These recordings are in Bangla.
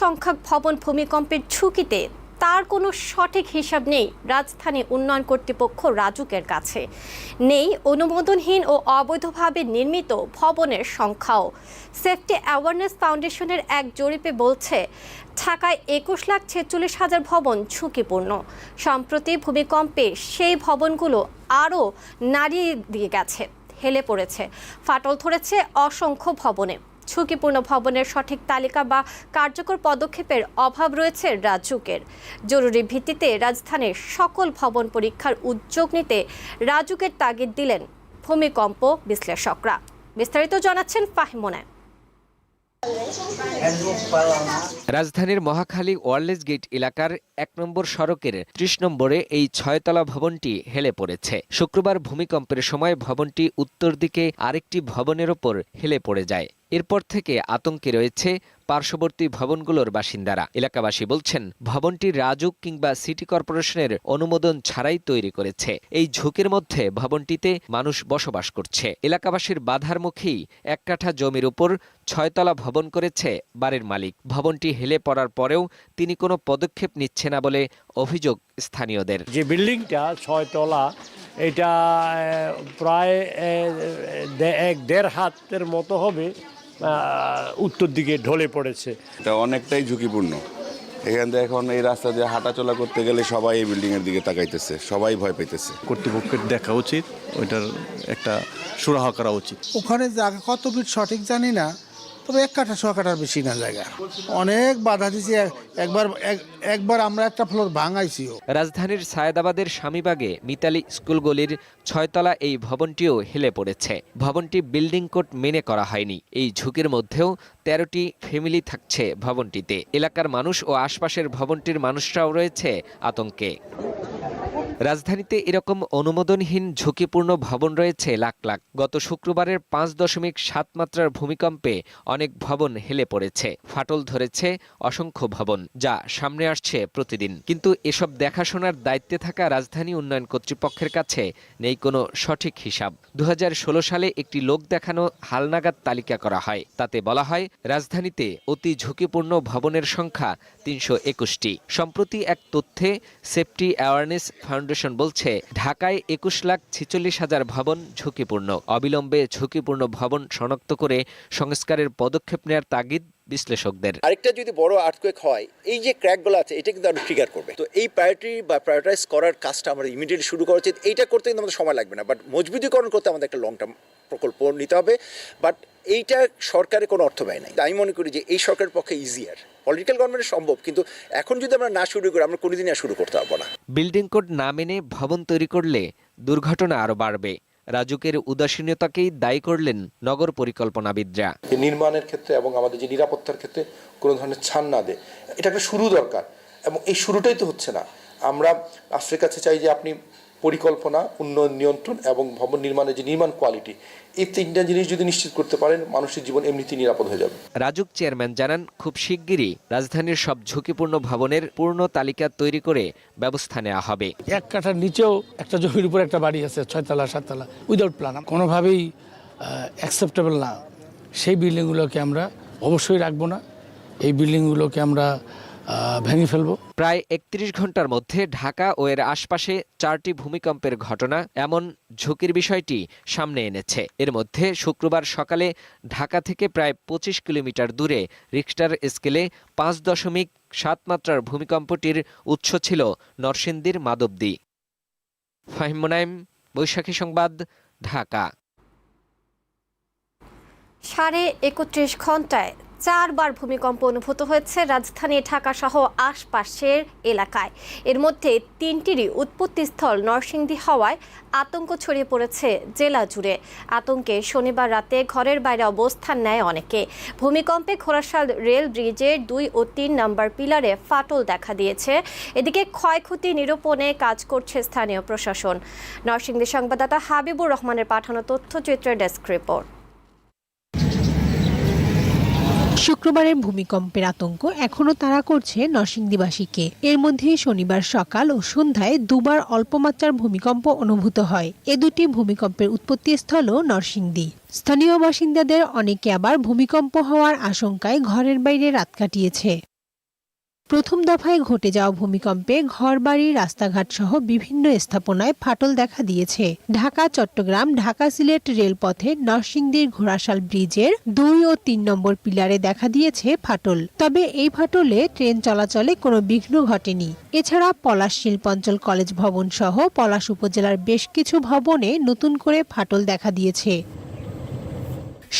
সংখ্যক ভবন ভূমিকম্পের ঝুঁকিতে তার কোনো সঠিক হিসাব নেই রাজধানী উন্নয়ন কর্তৃপক্ষ রাজুকের কাছে। নেই অনুমোদনহীন ও অবৈধভাবে নির্মিত ভবনের সংখ্যাও। সেফটি অ্যাওয়ারনেস ফাউন্ডেশনের এক জরিপে বলছে, ঢাকায় একুশ লাখ ছেচল্লিশ হাজার ভবন ঝুঁকিপূর্ণ। সম্প্রতি ভূমিকম্পে সেই ভবনগুলো আরও নাড়িয়ে দিয়ে গেছে, হেলে পড়েছে, ফাটল ধরেছে অসংখ্য ভবনে। ঝুঁকিপূর্ণ ভবনের সঠিক তালিকা বা কার্যকর পদক্ষেপের অভাব রয়েছে রাজুকের। জরুরি ভিত্তিতে রাজধানীর সকল ভবন পরীক্ষার উদ্যোগ নিতে রাজুকের তাগিদ দিলেন ভূমিকম্প বিশ্লেষকরা। বিস্তারিত জানাচ্ছেন ফাহিমোনায় রাজধানীর মহাখালী ওয়ারলেস গেট এলাকার এক নম্বর সড়কের ত্রিশ নম্বরে এই ছয়তলা ভবনটি হেলে পড়েছে। শুক্রবার ভূমিকম্পের সময় ভবনটি উত্তর দিকে আরেকটি ভবনের ওপর হেলে পড়ে যায়। এরপর থেকে আতঙ্কে রয়েছে পার্শ্ববর্তী ভবনগুলোর বাসিন্দারা। এলাকাবাসী বলছেন, ভবনটি রাজুক কিংবা সিটি কর্পোরেশনের অনুমোদন ছাড়াই তৈরি করেছে। এই ঝুঁকির মধ্যে ভবনটিতে মানুষ বসবাস করছে। এলাকাবাসীর বাধার মুখেই এক কাঠা জমির উপর ছয়তলা ভবন করেছে বাড়ির মালিক। ভবনটি হেলে পড়ার পরেও তিনি কোনো পদক্ষেপ নিচ্ছে না বলে অভিযোগ স্থানীয়দের। যে বিল্ডিংটা ছয়তলা, এটা প্রায় এক দেড় হাতের মতো হবে। উত্তর দিকে ঢলে পড়েছে। এটা অনেকটাই ঝুঁকিপূর্ণ। এখান থেকে এখন এই রাস্তা দিয়ে হাঁটাচলা করতে গেলে সবাই এই বিল্ডিংয়ের এর দিকে তাকাইতেছে সবাই ভয় পাইতেছে। কর্তৃপক্ষের দেখা উচিত ওইটার একটা সুরাহা করা উচিত। ওখানে কত ফিট সঠিক জানি না তবে এক কাঠা, ছ কাঠার বেশি না জায়গা। অনেক বাধা দিছে একবার, এক- একবার আমরা একটা ফ্লোর ভাঙাইছিও। রাজধানীর সায়েদাবাদের স্বামীবাগে মিতালি স্কুল গলির ছয়তলা এই ভবনটিও হেলে পড়েছে। ভবনটি বিল্ডিং কোড মেনে করা হয়নি। এই ঝুঁকির মধ্যেও তেরোটি ফ্যামিলি থাকছে ভবনটিতে। এলাকার মানুষ ও আশপাশের ভবনটির মানুষরাও রয়েছে আতঙ্কে। রাজধানীতে এরকম অনুমোদনহীন ঝুঁকিপূর্ণ ভবন রয়েছে লাখ লাখ। গত শুক্রবারের পাঁচ দশমিক সাত মাত্রার ভূমিকম্পে অনেক ভবন হেলে পড়েছে। ফাটল ধরেছে অসংখ্য ভবন, যা সামনে আসছে প্রতিদিন। কিন্তু এসব দেখাশোনার দায়িত্বে থাকা রাজধানী উন্নয়ন কর্তৃপক্ষের কাছে নেই কোনো সঠিক হিসাব। দু হাজার ষোলো সালে একটি লোক দেখানো হালনাগাদ তালিকা করা হয়। তাতে বলা হয়, রাজধানীতে অতি ঝুঁকিপূর্ণ ভবনের সংখ্যা তিনশো একুশটি। সম্প্রতি এক তথ্যে, সেফটি অ্যাওয়ারনেস ফাউন্ডেশন বলছে, ঢাকায় একুশ লাখ ছেচল্লিশ হাজার ভবন ঝুঁকিপূর্ণ। অবিলম্বে ঝুঁকিপূর্ণ ভবন শনাক্ত করে সংস্কারের পদক্ষেপ নেওয়ার তাগিদ বিশ্লেষকদের। আরেকটা যদি বড় আর্থকোয়েক হয়, এই যে ক্র্যাকগুলো আছে, এটা কিন্তু আরও ট্রিগার করবে। তো এই প্রায়োরিটি বা প্রায়োরিটাইজ করার কাজটা আমরা ইমিডিয়েটলি শুরু করা উচিত। এইটা করতে কিন্তু আমাদের সময় লাগবে না বাট মজবুতিকরণ করতে আমাদের একটা লং টার্ম প্রকল্প নিতে হবে। বাট এইটা সরকারের কোনো অর্থ ব্যয় নাই। আমি মনে করি যে এই সরকারের পক্ষে ইজিয়ার পলিটিক্যাল গভর্নমেন্ট সম্ভব কিন্তু এখন যদি আমরা না শুরু করি আমরা কোনোদিনই আর শুরু করতে পারব না। বিল্ডিং কোড না মেনে ভবন তৈরি করলে দুর্ঘটনা আরও বাড়বে। রাজুকের উদাসীনতাকেই দায়ী করলেন নগর পরিকল্পনাবিদরা। যে নির্মাণের ক্ষেত্রে এবং আমাদের যে নিরাপত্তার ক্ষেত্রে কোনো ধরনের ছাড় না দেয় এটা একটা শুরু দরকার। এবং এই শুরুটাই তো হচ্ছে না। আমরা রাষ্ট্রের কাছে চাই যে আপনি পরিকল্পনা উন্নয়ন নিয়ন্ত্রণ এবং ভবন নির্মাণের যে নির্মাণ কোয়ালিটি এই তিনটা জিনিস যদি নিশ্চিত করতে পারেন মানুষের জীবন এমনিতেই নিরাপদ হয়ে যাবে। রাজুক চেয়ারম্যান জানান খুব শিগগিরই রাজধানীর সব ঝুঁকিপূর্ণ ভবনের পূর্ণ তালিকা তৈরি করে ব্যবস্থা নেওয়া হবে। এক কাঠার নিচেও একটা জমির উপর একটা বাড়ি আছে ছয়তলা সাততলা উইদাউট প্ল্যান। কোনোভাবেই অ্যাকসেপ্টেবল না। সেই বিল্ডিংগুলোকে আমরা অবশ্যই রাখব না। এই বিল্ডিংগুলোকে আমরা ভেঙে ফেলব। প্রায় একত্রিশ ঘণ্টার মধ্যে ঢাকা ও এর আশপাশে চারটি ভূমিকম্পের ঘটনা এমন ঝুঁকির বিষয়টি সামনে এনেছে। এর মধ্যে শুক্রবার সকালে ঢাকা থেকে প্রায় পঁচিশ কিলোমিটার দূরে রিক্টার স্কেলে পাঁচ দশমিক সাত মাত্রার ভূমিকম্পটির উৎস ছিল নরসিংদীর মাদবদী। ফাহিম মোনাইম বৈশাখী সংবাদ ঢাকা। সাড়ে একত্রিশ ঘন্টায় চারবার ভূমিকম্প অনুভূত হয়েছে রাজধানী ঢাকা সহ আশপাশের এলাকায়। এর মধ্যে তিনটিরই উৎপত্তিস্থল নরসিংদী হওয়ায় আতঙ্ক ছড়িয়ে পড়েছে জেলা জুড়ে। আতঙ্কে শনিবার রাতে ঘরের বাইরে অবস্থান নেয় অনেকে। ভূমিকম্পে ঘোড়াশাল রেল ব্রিজের দুই ও তিন নম্বর পিলারে ফাটল দেখা দিয়েছে। এদিকে ক্ষয়ক্ষতি নিরূপণে কাজ করছে স্থানীয় প্রশাসন। নরসিংদী সংবাদদাতা হাবিবুর রহমানের পাঠানো তথ্যচিত্রের ডেস্ক রিপোর্ট। শুক্রবারের ভূমিকম্পের আতঙ্ক এখনও তারা করছে নরসিংদীবাসীকে। এর মধ্যে শনিবার সকাল ও সন্ধ্যায় দুবার অল্পমাত্রার ভূমিকম্প অনুভূত হয়। এ দুটি ভূমিকম্পের উৎপত্তি উৎপত্তিস্থলও নরসিংদী। স্থানীয় বাসিন্দাদের অনেকে আবার ভূমিকম্প হওয়ার আশঙ্কায় ঘরের বাইরে রাত কাটিয়েছে। প্রথম দফায় ঘটে যাওয়া ভূমিকম্পে ঘরবাড়ি, রাস্তাঘাট সহ বিভিন্ন স্থাপনায় ফাটল দেখা দিয়েছে। ঢাকা, চট্টগ্রাম, ঢাকা সিলেট রেলপথে নরসিংদীর ঘোড়াশাল ব্রিজের দুই ও তিন নম্বর পিলারে দেখা দিয়েছে ফাটল। তবে এই ফাটলে ট্রেন চলাচলে কোনো বিঘ্ন ঘটেনি। এছাড়া পলাশ শিল্পাঞ্চল কলেজ ভবন সহ পলাশ উপজেলার বেশ কিছু ভবনে নতুন করে ফাটল দেখা দিয়েছে।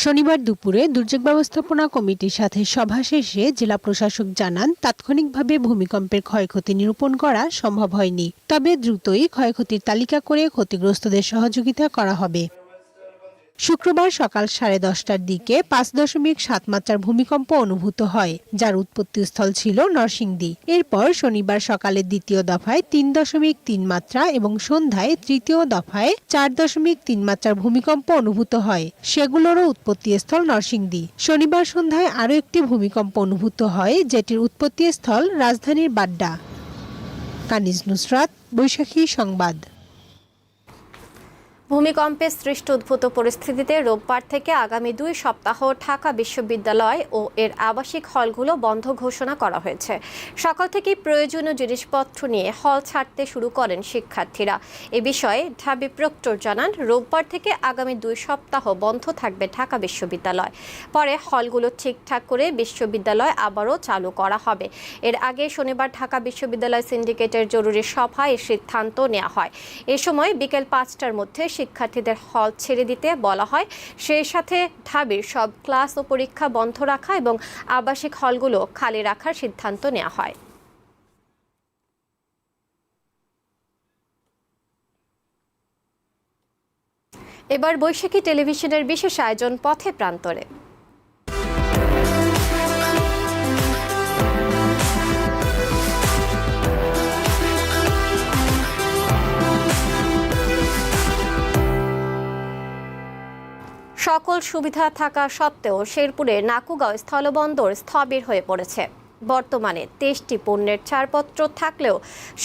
শনিবার দুপুরে দুর্যোগ ব্যবস্থাপনা কমিটির সাথে সভা শেষে জেলা প্রশাসক জানান, তাৎক্ষণিকভাবে ভূমিকম্পের ক্ষয়ক্ষতি নিরূপণ করা সম্ভব হয়নি। তবে দ্রুতই ক্ষয়ক্ষতির তালিকা করে ক্ষতিগ্রস্তদের সহযোগিতা করা হবে। শুক্রবার সকাল সাড়ে দশটার দিকে পাঁচ দশমিক সাত মাত্রার ভূমিকম্প অনুভূত হয়, যার উৎপত্তিস্থল ছিল নরসিংদী। এরপর শনিবার সকালে দ্বিতীয় দফায় তিন দশমিক তিন মাত্রা এবং সন্ধ্যায় তৃতীয় দফায় চার দশমিক তিন মাত্রার ভূমিকম্প অনুভূত হয়। সেগুলোরও উৎপত্তিস্থল নরসিংদী। শনিবার সন্ধ্যায় আরও একটি ভূমিকম্প অনুভূত হয়, যেটির উৎপত্তিস্থল রাজধানীর বাড্ডা। কানিজ নুসরাত, বৈশাখী সংবাদ। ভূমিকম্পে সৃষ্ট উদ্ভূত পরিস্থিতিতে রোববার থেকে আগামী দুই সপ্তাহ ঢাকা বিশ্ববিদ্যালয় ও এর আবাসিক হলগুলো বন্ধ ঘোষণা করা হয়েছে। সকাল থেকে প্রয়োজনীয় জিনিসপত্র নিয়ে হল ছাড়তে শুরু করেন শিক্ষার্থীরা। এ বিষয়ে ঢাবি প্রক্টর জানান, রোববার থেকে আগামী দুই সপ্তাহ বন্ধ থাকবে ঢাকা বিশ্ববিদ্যালয়। পরে হলগুলো ঠিকঠাক করে বিশ্ববিদ্যালয় আবারও চালু করা হবে। এর আগে শনিবার ঢাকা বিশ্ববিদ্যালয় সিন্ডিকেটের জরুরি সভায় সিদ্ধান্ত নেওয়া হয়। এ সময় বিকেল পাঁচটার মধ্যে শিক্ষার্থীদের হল ছেড়ে দিতে বলা হয়। সেই সাথে ঢাবির সব ক্লাস ও পরীক্ষা বন্ধ রাখা এবং আবাসিক হলগুলো খালি রাখার সিদ্ধান্ত নেওয়া হয়। এবার বৈশাখী টেলিভিশনের বিশেষ আয়োজন পথে প্রান্তরে। সকল সুবিধা থাকা সত্ত্বেও শেরপুরের নাকুগাঁও স্থলবন্দর স্থবির হয়ে পড়েছে। বর্তমানে তেইশটি পণ্যের ছাড়পত্র থাকলেও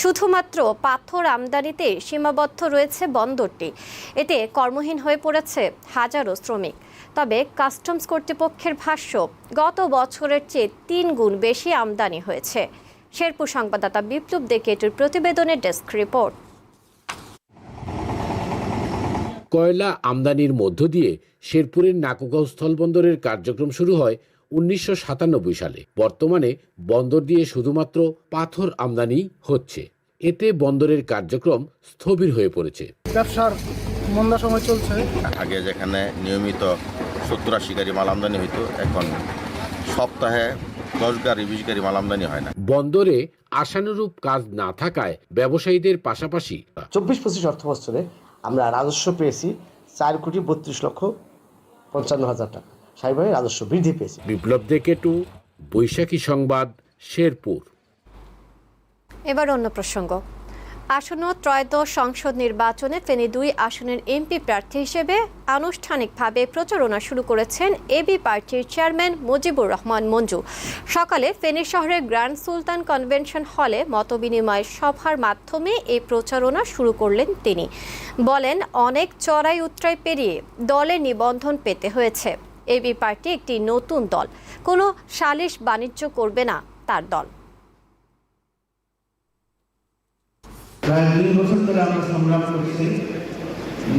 শুধুমাত্র পাথর আমদানিতে সীমাবদ্ধ রয়েছে বন্দরটি। এতে কর্মহীন হয়ে পড়েছে হাজারো শ্রমিক। তবে কাস্টমস কর্তৃপক্ষের ভাষ্য, গত বছরের চেয়ে তিন গুণ বেশি আমদানি হয়েছে। শেরপুর সংবাদদাতা বিপ্লব দেকেটির প্রতিবেদনের ডেস্ক রিপোর্ট। কয়লা আমদানির মধ্য দিয়ে শেরপুরের নাকুগাঁও স্থলবন্দরের কার্যক্রম শুরু হয় উনিশশো সাতানব্বই সালে। বর্তমানে বন্দর দিয়ে শুধুমাত্র পাথর আমদানি হচ্ছে। এতে বন্দরের কার্যক্রম স্থবির হয়ে পড়েছে। ব্যবসার মন্দা সময় চলছে। আগে যেখানে নিয়মিত সত্তর আশি গাড়ি মাল আমদানি হইতো এখন সপ্তাহে দশ গাড়ি বিশ গাড়ি মাল আমদানি হয় না। বন্দরে আশানুরূপ কাজ না থাকায় ব্যবসায়ীদের পাশাপাশি চব্বিশ পঁচিশ অর্থ বছরে আমরা রাজস্ব পেয়েছি চার কোটি বত্রিশ লক্ষ পঞ্চান্ন হাজার টাকা। স্বাভাবিক রাজস্ব বৃদ্ধি পেয়েছি। বিপ্লব দেকেটু বৈশাখী সংবাদ শেরপুর। এবার অন্য প্রসঙ্গ। আসন্ন ত্রয়োদশ সংসদ নির্বাচনে ফেনী দুই আসনের এমপি প্রার্থী হিসেবে আনুষ্ঠানিকভাবে প্রচারণা শুরু করেছেন এবি পার্টির চেয়ারম্যান মুজিবুর রহমান মঞ্জু। সকালে ফেনী শহরের গ্র্যান্ড সুলতান কনভেনশন হলে মতবিনিময় সভার মাধ্যমে এই প্রচারণা শুরু করলেন তিনি। বলেন, অনেক চড়াই উত্তরাই পেরিয়ে দলে নিবন্ধন পেতে হয়েছে। এবি পার্টি একটি নতুন দল। কোনো সালিশ বাণিজ্য করবে না তার দল। প্রায় দুই বছর ধরে আমরা সংগ্রাম করছি।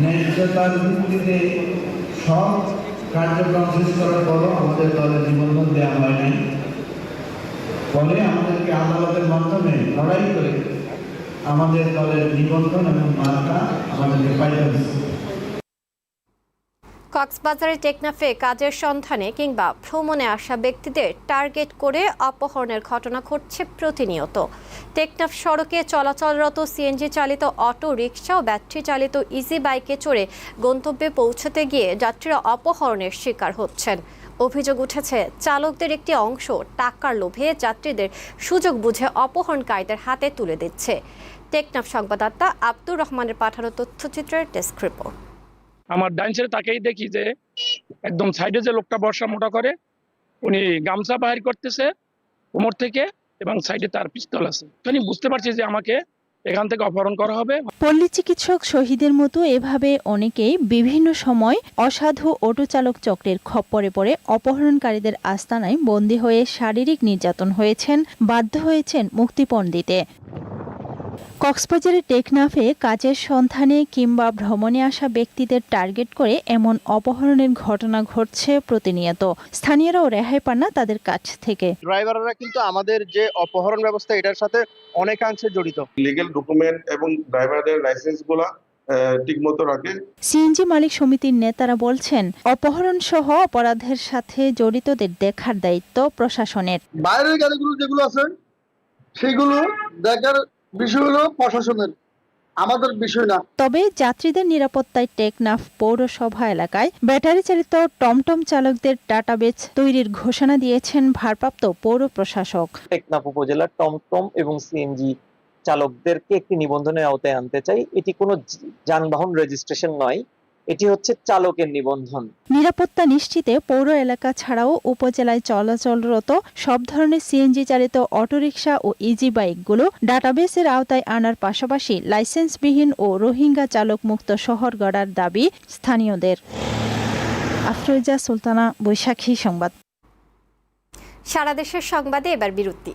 ন্যায্যতার ভিত্তিতে সব কার্যক্রম শেষ করার পরও আমাদের দলের নিবন্ধন দেওয়া হয় নাই। ফলে আমাদেরকে আদালতের মাধ্যমে লড়াই করে আমাদের দলের নিবন্ধন এবং মার্কা আমাদেরকে পাইতে হচ্ছে কক্সবাজারের টেকনাফে কাজের সন্ধানে কিংবা ভ্রমণে আসা ব্যক্তিদের টার্গেট করে অপহরণের ঘটনা ঘটছে প্রতিনিয়ত। টেকনাফ সড়কে চলাচলরত সিএনজি চালিত অটো রিক্সা ও ব্যাটারি চালিত ইজি বাইকে চড়ে গন্তব্যে পৌঁছতে গিয়ে যাত্রীরা অপহরণের শিকার হচ্ছেন। অভিযোগ উঠেছে, চালকদের একটি অংশ টাকার লোভে যাত্রীদের সুযোগ বুঝে অপহরণকারীদের হাতে তুলে দিচ্ছে। টেকনাফ সংবাদদাতা আব্দুর রহমানের পাঠানো তথ্যচিত্রের ডেস্ক রিপোর্ট। আমার ডাইন সাইডে তাকেই দেখি যে একদম সাইডে যে লোকটা বর্ষা মোটা করে, উনি গামছা বাহির করতেছে কোমর থেকে এবং সাইডে তার পিস্তল আছে। আমি বুঝতে পারছি যে আমাকে এখান থেকে অপহরণ করা হবে। পল্লী চিকিৎসক শহীদের মতো এভাবে অনেকেই বিভিন্ন সময় অসাধু অটো চালক চক্রের খপ্পরে পড়ে অপহরণকারীদের আস্তানায় বন্দী হয়ে শারীরিক নির্যাতন হয়েছেন, বাধ্য হয়েছেন মুক্তিপণ দিতে। কক্সবাজারের টেকনাফে কাজের সন্ধানে কিংবা ভ্রমণে আসা ব্যক্তিদের টার্গেট করে এমন অপহরণের ঘটনা ঘটছে প্রতিনিয়ত। স্থানীয়রাও রেহাই পান না তাদের কাছ থেকে। ড্রাইভাররা কিন্তু আমাদের যে অপহরণ ব্যবস্থা এটার সাথে অনেকাংশে জড়িত। লিগেল ডকুমেন্ট এবং ড্রাইভারদের লাইসেন্সগুলা ঠিকমতো রাখে। সিএনজি মালিক সমিতির নেতারা বলছেন অপহরণ সহ অপরাধের সাথে জড়িতদের দেখার দায়িত্ব প্রশাসনের। বাইরের গাড়িগুলো যেগুলো আছে সেগুলো দেখার বিষয় হলো প্রশাসনের। আমাদের বিষয় না। তবে যাত্রীদের নিরাপত্তায় টেকনাফ পৌরসভা এলাকায় ব্যাটারি চালিত টমটম চালকদের ডাটাবেজ তৈরির ঘোষণা দিয়েছেন ভারপ্রাপ্ত পৌর প্রশাসক। টেকনাফ উপজেলার টমটম এবং সিএনজি চালকদেরকে একটি নিবন্ধনের আওতায় আনতে চাই। এটি কোনো যানবাহন রেজিস্ট্রেশন নয়। এটি হচ্ছে চালকের নিবন্ধন। নিরাপত্তা নিশ্চিতে পৌর এলাকা ছাড়াও উপজেলায় চলাচলরত সব ধরনের সিএনজি চালিত অটোরিকশা ও ইজি বাইকগুলো ডাটাবেসের আওতায় আনার পাশাপাশি লাইসেন্সবিহীন ও রোহিঙ্গা চালক মুক্ত শহর গড়ার দাবি স্থানীয়দের। আফরোজা সুলতানা বৈশাখী সংবাদ। সারা দেশের সংবাদে এবার বিরতি।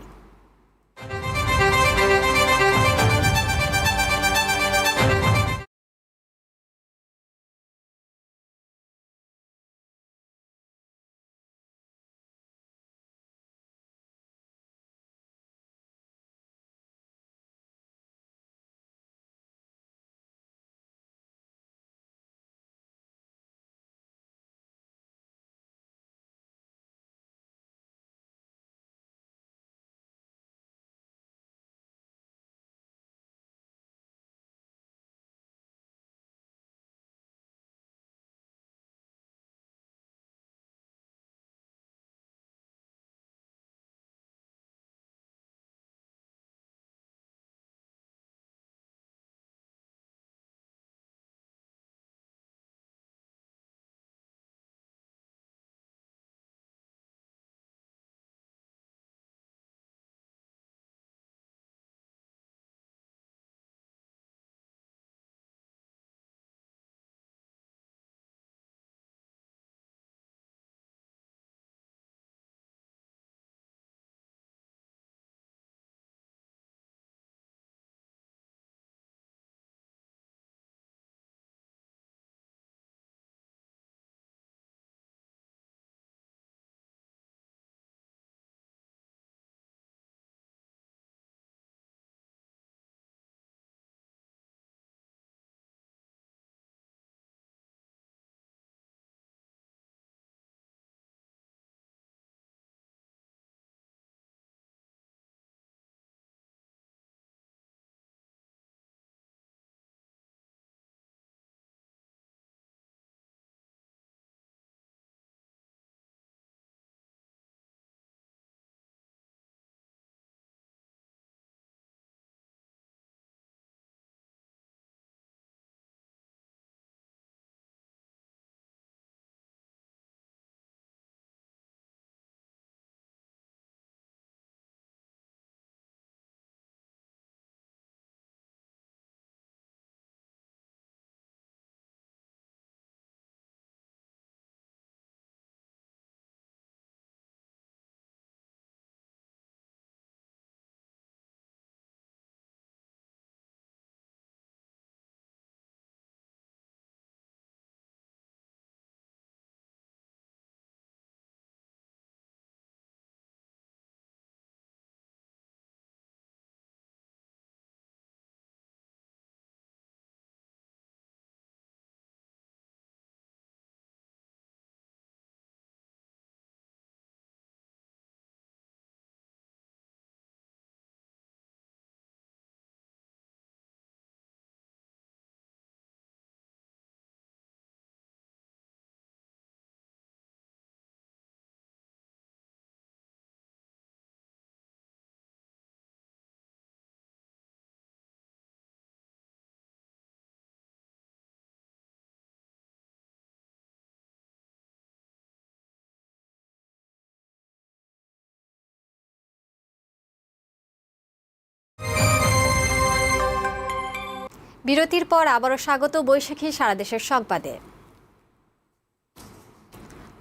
বিরতির পর আবারও স্বাগত বৈশাখী সারা দেশের সংবাদে।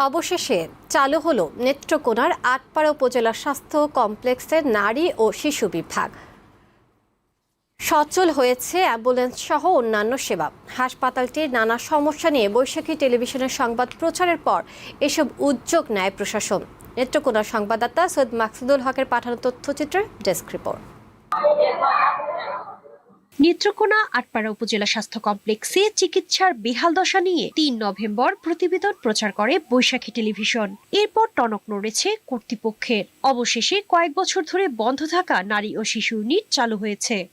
অবশেষে চালু হলো নেত্রকোনার আটপাড়া উপজেলা স্বাস্থ্য কমপ্লেক্সের নারী ও শিশু বিভাগ। সচল হয়েছে অ্যাম্বুলেন্স সহ অন্যান্য সেবা। হাসপাতালটির নানা সমস্যা নিয়ে বৈশাখী টেলিভিশনের সংবাদ প্রচারের পর এসব উদ্যোগ নেয় প্রশাসন। নেত্রকোনার সংবাদদাতা সৈয়দ মাকসুদুল হকের পাঠানো তথ্যচিত্রের ডেস্ক রিপোর্ট। নেত্রকোনা আটপাড়া উপজেলা স্বাস্থ্য কমপ্লেক্সে চিকিৎসার বেহাল দশা নিয়ে তিন নভেম্বর প্রতিবেদন প্রচার করে বৈশাখী টেলিভিশন। এরপর টনক নড়েছে কর্তৃপক্ষের। অবশেষে কয়েক বছর ধরে বন্ধ থাকা নারী ও শিশু ইউনিট চালু হয়েছে।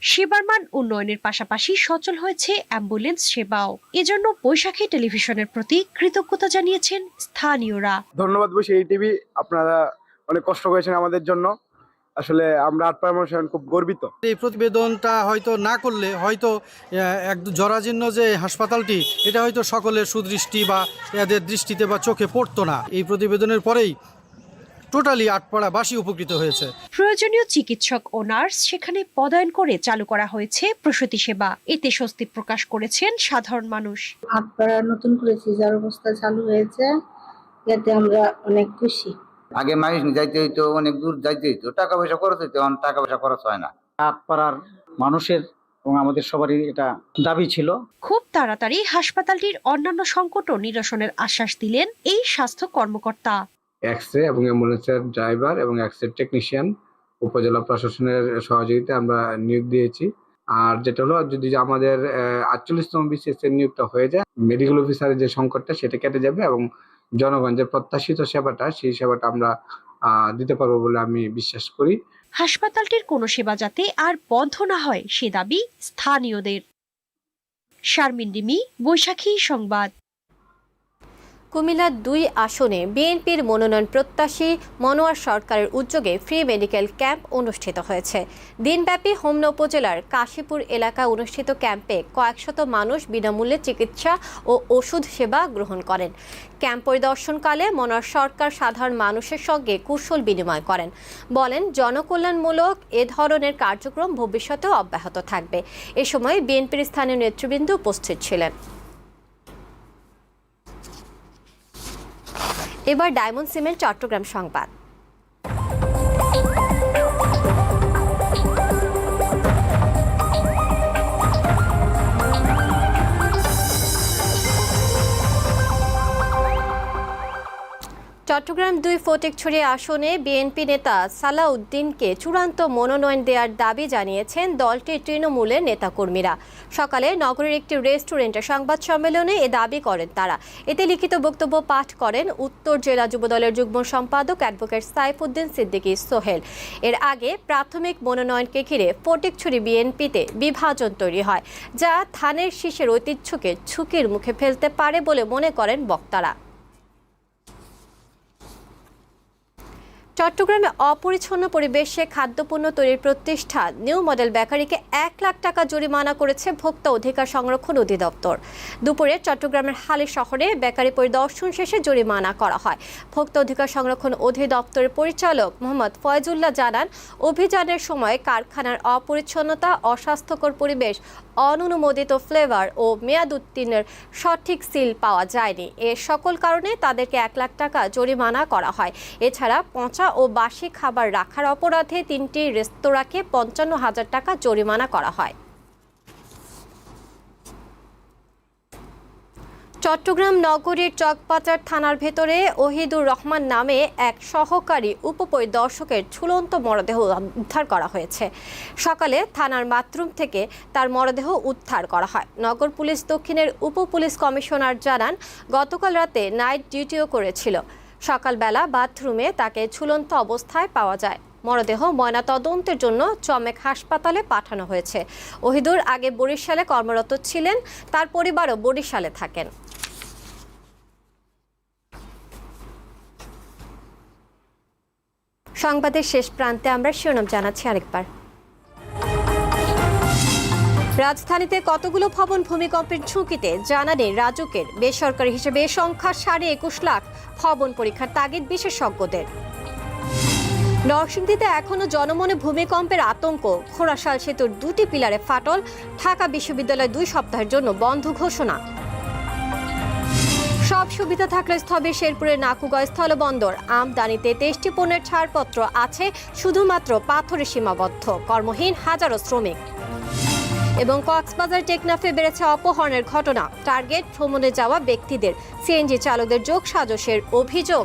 সেবার মান উন্নয়নের পাশাপাশি সচল হয়েছে অ্যাম্বুলেন্স সেবাও। এজন্য বৈশাখী টেলিভিশনের প্রতি কৃতজ্ঞতা জানিয়েছেন স্থানীয়রা। ধন্যবাদ এই টিভি। আপনারা অনেক কষ্ট করেছেন আমাদের জন্য। আসলে আমরা আটপাড়া মানুষ এখন খুব গর্বিত। এই প্রতিবেদনটা হয়তো না করলে হয়তো এক জরাজীর্ণ যে হাসপাতালটি এটা হয়তো সকলের সুদৃষ্টি বা এদের দৃষ্টিতে বা চোখে পড়তো না। এই প্রতিবেদনের পরেই টোটালি আটপাড়াবাসী উপকৃত হয়েছে। প্রয়োজনীয় চিকিৎসক ও নার্স সেখানে পদায়ন করে চালু করা হয়েছে প্রসূতি সেবা। এতে স্বস্তি প্রকাশ করেছেন সাধারণ মানুষ। আটপাড়া নতুন করে সিজার অবস্থা চালু হয়েছে। এতে আমরা অনেক খুশি। আগে মানুষ যাইতে হইতো অনেক দূর যাইতে হইতো টাকা পয়সা খরচ হইতো এখন টাকা পয়সা খরচ হয় না। আটপাড়ার মানুষের এবং আমাদের সবারই এটা দাবি ছিল। খুব তাড়াতাড়ি হাসপাতালটির অন্যান্য সংকটও নিরসনের আশ্বাস দিলেন এই স্বাস্থ্য কর্মকর্তা। এক্স রে এবং অ্যাম্বুলেন্সের ড্রাইভার এবং এক্স রে টেকনিশিয়ান উপজেলা প্রশাসনের সহযোগিতা আমরা নিয়োগ দিয়েছি। আর যেটা হলো যদি আমাদের আটচল্লিশতম বিসিএস এর নিয়োগটা হয়ে যায় মেডিকেল অফিসারের যে সংকটটা সেটা কেটে যাবে এবং জনগণ যে প্রত্যাশিত সেবাটা, সেই সেবাটা আমরা দিতে পারব বলে আমি বিশ্বাস করি। হাসপাতালটির কোনো সেবা যাতে আর বন্ধ না হয়, সে দাবি স্থানীয়দের। শারমিন বৈশাখী সংবাদ। কুমিল্লার দুই আসনে বিএনপির মনোনয়ন প্রত্যাশী মনোয়ার সরকারের উদ্যোগে ফ্রি মেডিকেল ক্যাম্প অনুষ্ঠিত হয়েছে। দিনব্যাপী হোমনা উপজেলার কাশীপুর এলাকা অনুষ্ঠিত ক্যাম্পে কয়েকশত মানুষ বিনামূল্যে চিকিৎসা ও ওষুধ সেবা গ্রহণ করেন। ক্যাম্প পরিদর্শনকালে মনোয়ার সরকার সাধারণ মানুষের সঙ্গে কুশল বিনিময় করেন। বলেন, জনকল্যাণমূলক এ ধরনের কার্যক্রম ভবিষ্যতেও অব্যাহত থাকবে। এ সময় বিএনপির স্থানীয় নেতৃবৃন্দ উপস্থিত ছিলেন। এবার ডায়মন্ড সিমেন্ট চট্টগ্রাম সংবাদ। চট্টগ্রাম দুই ফটিকছড়ি আসনে বিএনপি নেতা সালাউদ্দিনকে চূড়ান্ত মনোনয়ন দেওয়ার দাবি জানিয়েছেন দলটির তৃণমূলের নেতাকর্মীরা। সকালে নগরের একটি রেস্টুরেন্টে সংবাদ সম্মেলনে এ দাবি করেন তারা। এতে লিখিত বক্তব্য পাঠ করেন উত্তর জেলা যুবদলের যুগ্ম সম্পাদক অ্যাডভোকেট সাইফুদ্দিন সিদ্দিকী সোহেল। এর আগে প্রাথমিক মনোনয়নকে ঘিরে ফটিকছড়ি বিএনপিতে বিভাজন তৈরি হয়, যা ধানের শীষের ঐতিহ্যকে ঝুঁকির মুখে ফেলতে পারে বলে মনে করেন বক্তারা। চট্টগ্রামে অপরিচ্ছন্ন পরিবেশে খাদ্যপণ্য তৈরির প্রতিষ্ঠান নিউ মডেল বেকারিকে এক লাখ টাকা জরিমানা করেছে ভোক্তা অধিকার সংরক্ষণ অধিদপ্তর। দুপুরে চট্টগ্রামের হালি শহরে বেকারি পরিদর্শন শেষে জরিমানা করা হয়। ভোক্তা অধিকার সংরক্ষণ অধিদপ্তরের পরিচালক মোহাম্মদ ফয়জুল্লাহ জানান, অভিযানের সময় কারখানার অপরিচ্ছন্নতা, অস্বাস্থ্যকর পরিবেশ অননুমোদিত ফ্লেভার ও মেয়াদ উত্তীর্ণের সঠিক সিল পাওয়া যায়নি। এ সকল কারণে তাদেরকে এক লাখ টাকা জরিমানা করা হয়। এছাড়া পচা ও বাসি খাবার রাখার অপরাধে তিনটি রেস্তোরাঁকে পঞ্চান্ন হাজার টাকা জরিমানা করা হয়। চট্টগ্রাম নগরীর চকবাজার থানার ভেতরে ওহিদুর রহমান নামে এক সহকারী উপপরিদর্শকের ঝুলন্ত মরদেহ উদ্ধার করা হয়েছে। সকালে থানার বাথরুম থেকে তার মরদেহ উদ্ধার করা হয়। নগর পুলিশ দক্ষিণের উপ পুলিশ কমিশনার জানান, গতকাল রাতে নাইট ডিউটিও করেছিল। সকালবেলা বাথরুমে তাকে ঝুলন্ত অবস্থায় পাওয়া যায়। মরদেহ ময়নাতদন্তের জন্য চমেক হাসপাতালে পাঠানো হয়েছে। ওহিদুর আগে বরিশালে কর্মরত ছিলেন, তার পরিবারও বরিশালে থাকেন। সংবাদের শেষ প্রান্তে আমরা শিরোনাম জানাচ্ছি আরেকবার। রাজধানীতে কতগুলো ভবন ভূমিকম্পের ঝুঁকিতে জানানে রাজুকের বেসরকারি হিসেবে সংখ্যা সাড়ে একুশ লাখ ভবন পরীক্ষার তাগিদ বিশেষজ্ঞদের। নরসিংদীতে এখনও জনমনে ভূমিকম্পের আতঙ্ক। খোরাশাল সেতুর দুটি পিলারে ফাটল। ঢাকা বিশ্ববিদ্যালয় দুই সপ্তাহের জন্য বন্ধ ঘোষণা। সব সুবিধা থাকলে স্থবে শেরপুরের নাকুগয় স্থলবন্দর। আমদানিতে তেষ্টি পণ্যের ছাড়পত্র আছে, শুধুমাত্র পাথরে সীমাবদ্ধ। কর্মহীন হাজারো শ্রমিক। এবং কক্সবাজার টেকনাফে বেড়েছে অপহরণের ঘটনা। টার্গেট ভ্রমণে যাওয়া ব্যক্তিদের। সিএনজি চালকদের যোগ সাজসের অভিযোগ।